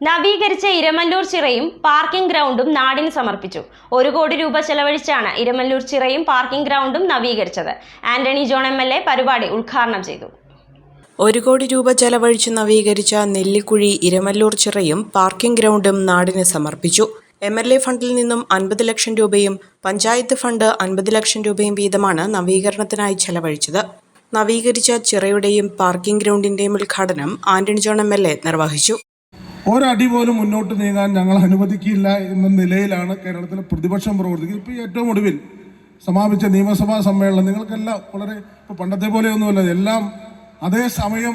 നവീകരിച്ച ഇരമല്ലൂർ ചിറയും പാർക്കിംഗ് ഗ്രൗണ്ടും നാടിന് സമർപ്പിച്ചു. ഒരു കോടി രൂപ ചെലവഴിച്ചാണ് ഇരമല്ലൂർ ചിറയും പാർക്കിംഗ് ഗ്രൗണ്ടും നവീകരിച്ചത്. Antony John M L A പരിപാടി ഉദ്ഘാടനം ചെയ്തു. ഒരു കോടി രൂപ ചെലവഴിച്ച് നവീകരിച്ച നെല്ലിക്കുഴി ഇരമല്ലൂർ ചിറയും പാർക്കിംഗ് ഗ്രൗണ്ടും നാടിന് സമർപ്പിച്ചു. എം എൽ എ ഫണ്ടിൽ നിന്നും അൻപത് ലക്ഷം രൂപയും പഞ്ചായത്ത് ഫണ്ട് അൻപത് ലക്ഷം രൂപയും വീതമാണ് നവീകരണത്തിനായി ചെലവഴിച്ചത്. നവീകരിച്ച ചിറയുടെയും പാർക്കിംഗ് ഗ്രൗണ്ടിന്റെയും ഉദ്ഘാടനം Antony John M L A നിർവഹിച്ചു. ഒരടി പോലും മുന്നോട്ട് നീങ്ങാൻ ഞങ്ങൾ അനുവദിക്കില്ല എന്ന നിലയിലാണ് കേരളത്തിലെ പ്രതിപക്ഷം പ്രവർത്തിക്കുന്നത്. ഇപ്പോൾ ഏറ്റവും ഒടുവിൽ സമാപിച്ച നിയമസഭാ സമ്മേളനം നിങ്ങൾക്കെല്ലാം വളരെ ഇപ്പോൾ പണ്ടത്തെ പോലെയൊന്നുമല്ല എല്ലാം അതേ സമയം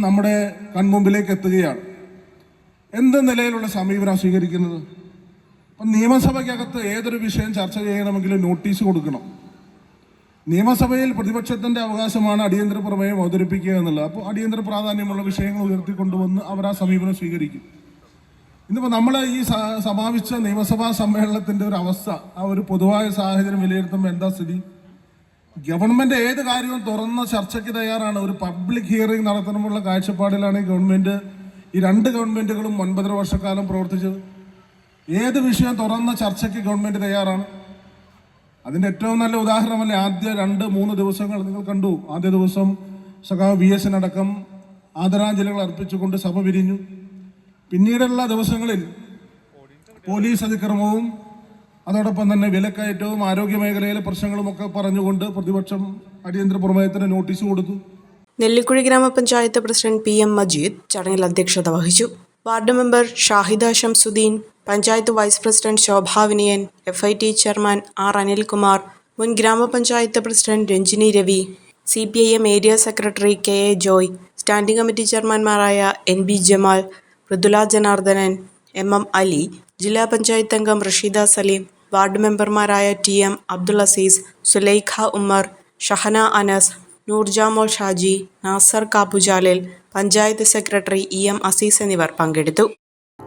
നമ്മുടെ കൺമുമ്പിലേക്ക് എത്തുകയാണ്. എന്ത് നിലയിലുള്ള സമീപനം സ്വീകരിക്കുന്നത്? അപ്പം നിയമസഭയ്ക്കകത്ത് ഏതൊരു വിഷയം ചർച്ച ചെയ്യണമെങ്കിലും നോട്ടീസ് കൊടുക്കണം. നിയമസഭയിൽ പ്രതിപക്ഷത്തിന്റെ അവകാശമാണ് അടിയന്തര പ്രമേയം അവതരിപ്പിക്കുക എന്നുള്ളത്. അപ്പോൾ അടിയന്തര പ്രാധാന്യമുള്ള വിഷയങ്ങൾ ഉയർത്തിക്കൊണ്ടുവന്ന് അവർ ആ സമീപനം സ്വീകരിക്കും. ഇന്നിപ്പോൾ നമ്മൾ ഈ സമാപിച്ച നിയമസഭാ സമ്മേളനത്തിന്റെ ഒരു അവസ്ഥ ആ ഒരു പൊതുവായ സാഹചര്യം വിലയിരുത്തുമ്പോൾ എന്താ സ്ഥിതി? ഗവൺമെന്റ് ഏത് കാര്യവും തുറന്ന ചർച്ചയ്ക്ക് തയ്യാറാണ്. ഒരു പബ്ലിക് ഹിയറിംഗ് നടത്തണമെന്നുള്ള കാഴ്ചപ്പാടിലാണ് ഈ ഗവൺമെന്റ് ഈ രണ്ട് ഗവൺമെന്റുകളും ഒൻപതര വർഷക്കാലം പ്രവർത്തിച്ചത്. ഏത് വിഷയം തുറന്ന ചർച്ചയ്ക്ക് ഗവൺമെന്റ് തയ്യാറാണ്? അതിന്റെ ഏറ്റവും നല്ല ഉദാഹരണമല്ലേ ആദ്യ രണ്ട് മൂന്ന് ദിവസങ്ങൾ നിങ്ങൾ കണ്ടു. ആദ്യ ദിവസം സഖാവ് വി എസിനടക്കം ആദരാഞ്ജലികൾ അർപ്പിച്ചുകൊണ്ട് സഭ പിരിഞ്ഞു. പിന്നീടുള്ള ദിവസങ്ങളിൽ പോലീസ് അതിക്രമവും അതോടൊപ്പം തന്നെ വിലക്കയറ്റവും ആരോഗ്യ മേഖലയിലെ പ്രശ്നങ്ങളും ഒക്കെ പറഞ്ഞുകൊണ്ട് പ്രതിപക്ഷം അടിയന്തര പ്രമേയത്തിന് നോട്ടീസ് കൊടുത്തു. നെല്ലിക്കുഴി ഗ്രാമപഞ്ചായത്ത് പ്രസിഡന്റ് പി എം മജീദ് ചടങ്ങിൽ അധ്യക്ഷത വഹിച്ചു. Ward member Shahida Shamsuddeen panchayat vice president Shobha Vinayan F I T chairman R Anilkumar മുൻ ഗ്രാമപഞ്ചായത്ത് president Ranjini Ravi C P I M area secretary K A Joy standing committee ചെയർമാൻമാരായ N B Jamal Mridula Janardhanan M M Ali ജില്ലാ പഞ്ചായത്ത് അംഗം Rasheeda Saleem ward മെമ്പർമാരായ T M Abdul Azeez Sulaikha Ummer Shahana Anas Noorjamol Shaji Nasar Kappujalil panchayat secretary E M Azeez എന്നിവർ പങ്കെടുത്തു.